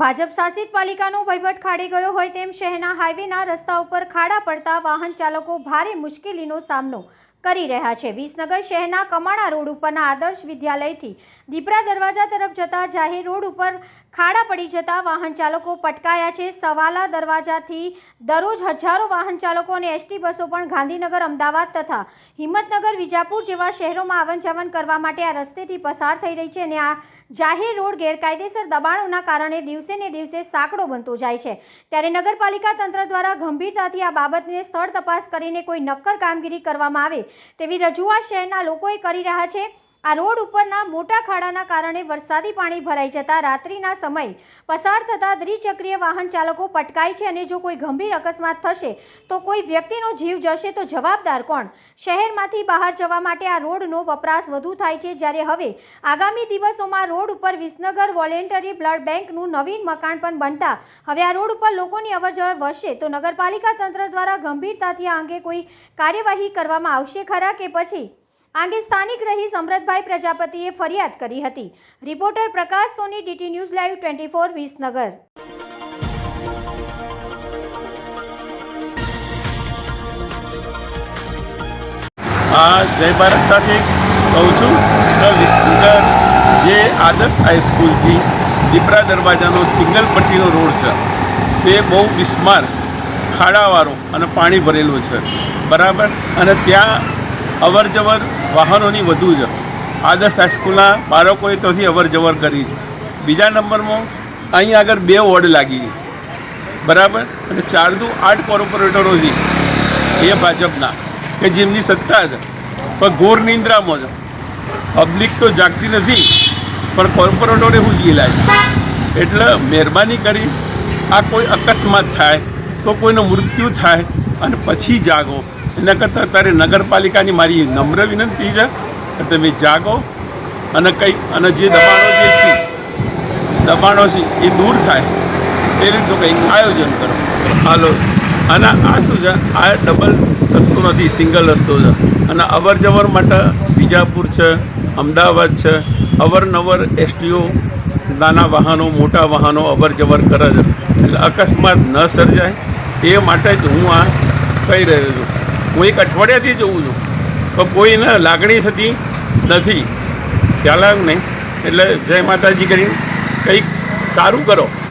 ભાજપ શાસિત પાલિકાનો વહીવટ ખાડી ગયો હોય તેમ શહેરના હાઈવેના રસ્તા ઉપર ખાડા પડતા વાહન ચાલકો ભારે મુશ્કેલીનો સામનો કરી રહ્યા છે. વિસનગર શહેરના કમાણા રોડ ઉપરના આદર્શ વિદ્યાલયથી દીપરા દરવાજા તરફ જતા જાહેર રોડ ઉપર ખાડા પડી જતા વાહન ચાલકો પટકાયા છે. સવાલા દરવાજાથી દરરોજ હજારો વાહન ચાલકો અને એસટી બસો પણ ગાંધીનગર, અમદાવાદ તથા હિંમતનગર, વિજાપુર જેવા શહેરોમાં આવન જાવન કરવા માટે આ રસ્તેથી પસાર થઈ રહી છે અને આ જાહેર રોડ ગેરકાયદેસર દબાણોના કારણે દિવસે ને દિવસે સાંકડો બનતો જાય છે. ત્યારે નગરપાલિકા તંત્ર દ્વારા ગંભીરતાથી આ બાબતને સ્થળ તપાસ કરીને કોઈ નક્કર કામગીરી કરવામાં આવે તેવી રજૂઆત શહેરના લોકોએ કરી રહ્યા છે. આ રોડ ઉપરના મોટા ખાડાના કારણે વરસાદી પાણી ભરાઈ જતા રાત્રિના સમય પસાર થતા દ્વિચક્રીય વાહન ચાલકો પટકાય છે અને જો કોઈ ગંભીર અકસ્માત થશે તો કોઈ વ્યક્તિનો જીવ જશે તો જવાબદાર કોણ? શહેરમાંથી બહાર જવા માટે આ રોડનો વપરાશ વધુ થાય છે જ્યારે હવે આગામી દિવસોમાં રોડ ઉપર વિસનગર વોલેન્ટરી બ્લડ બેંકનું નવીન મકાન પણ બનતા હવે આ રોડ ઉપર લોકોની અવરજવર વધશે તો નગરપાલિકા તંત્ર દ્વારા ગંભીરતાથી આ અંગે કોઈ કાર્યવાહી કરવામાં આવશે ખરા કે પછી? આ સ્થાનિક રહી સમરતભાઈ પ્રજાપતિએ ફરિયાદ કરી હતી. Reporter Prakash Soni, DT news live twenty four Visnagar. આ જય ભારત સાથે કહું છું. કે વિસનગર જે આદર્શ હાઈસ્કૂલથી દીપરા દરવાજાનો સિંગલ પટ્ટીનો રોડ છે, તે બહુ બિસ્માર ખાડાવાળો અને પાણી ભરેલું છે. બરાબર? અને ત્યાં અવર જવર વાહનોની વધુ છે આદર્શ હાઈસ્કૂલના બાળકોએ ત્યાંથી અવર જવર કરી છે. બીજા નંબરમાં અહીં આગળ બે વોર્ડ લાગી ગઈ બરાબર? અને ચાર દુ આઠ કોર્પોરેટરો છે. એ ભાજપના, કે જેમની સત્તા છે પણ ઘોર નિંદ્રામાં છે પબ્લિક તો જાગતી નથી, પણ કોર્પોરેટરે હું ગયેલા છે. એટલે મહેરબાની કરી, આ કોઈ અકસ્માત થાય, તો કોઈનું મૃત્યુ થાય, અને પછી જાગો. એના કરતાં અત્યારે નગરપાલિકાની મારી નમ્ર વિનંતી છે કે તમે જાગો અને કંઈક અને જે દબાણો જે છે દબાણો છે એ દૂર થાય એ રીતનું કંઈક આયોજન કરો. હાલો. અને આ શું છે? આ ડબલ રસ્તો નથી સિંગલ રસ્તો છે. અને અવર જવર માટે બીજાપુર છે અમદાવાદ છે અવરનવર એસટીઓ નાના વાહનો મોટા વાહનો અવર જવર કરે છે. એટલે અકસ્માત ન સર્જાય. એ માટે જ હું આ કહી રહ્યો છું. હું એક અઠવાડિયાથી જોઉં છું. પણ કોઈને લાગણી થતી નથી. ખ્યાલ આવ્યો નહીં? એટલે જય માતાજી કરીને કંઈક સારું કરો.